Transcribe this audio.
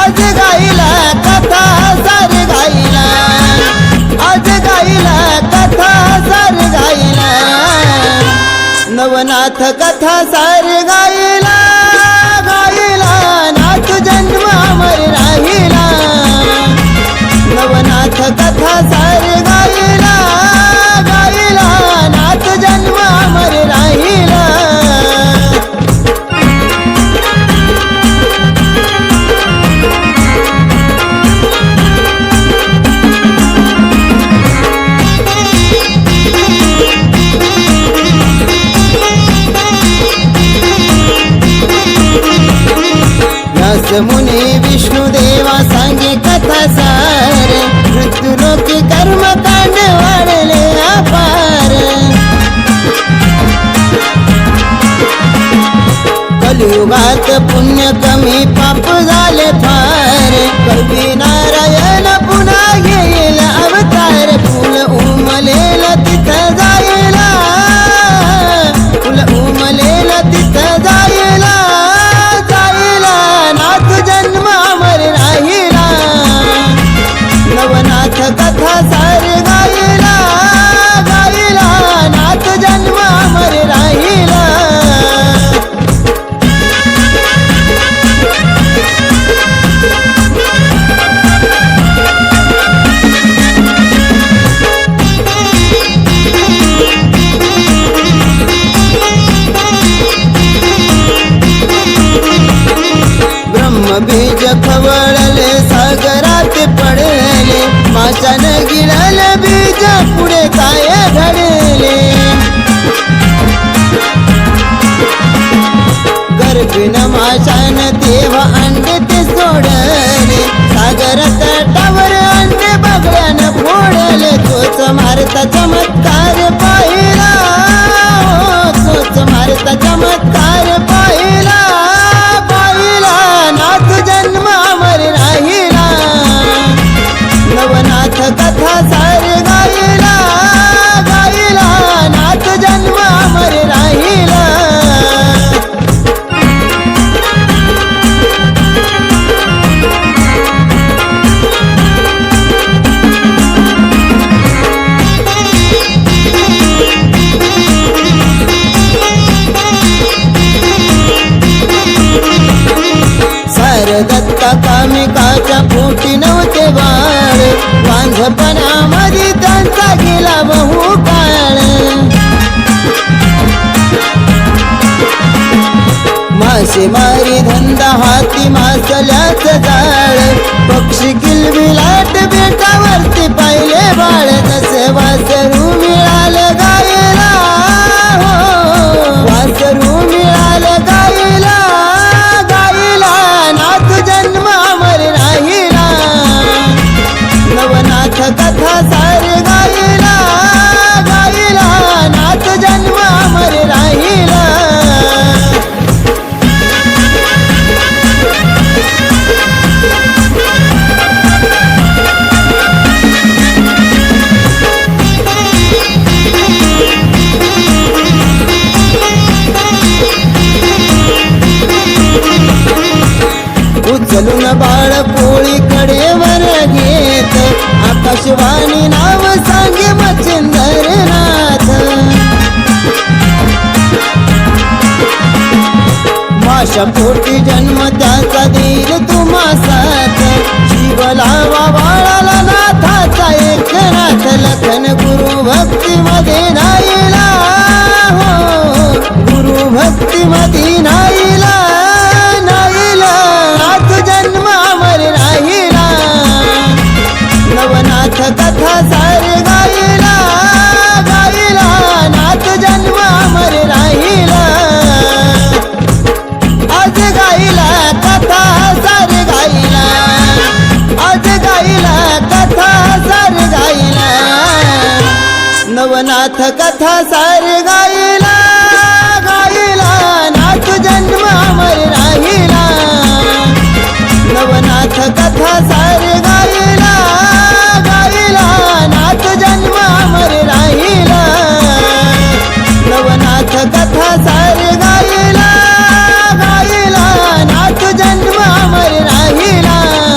आज गाईला कथा सार गाईला आज गाईला कथा सार गाईला नवनाथ कथा सार गाईला गाईला नाथ जन्म अमर राहिला. नवनाथ कथा सार गाईला कलियुगात पुण्य कमी पाप झाले फार. कवी नारायण बीज खवळले सागरात पडले माशान गिळल बीज पुढे काय घडले? गर्भिण माशान देव अंडे ते सोडले सागर तटावर अंडे बगड्यान फोडले तोच मारता चमत्कार पाहिला तोच मारता चमत्कार लहानपणामध्ये त्यांचा गेला बहु काळ. मासेमारी धंदा हाती मासल्याच जाळ. पक्षी नवनाथ आकाशवाणी नाव सांगे मच्छिंदर नाथ माशा पोटी जन्म त्याचा देईल तुम्हा साथ. जीव लावा बाळाला नाथाचा एक नाथ. सार कथा सार गाई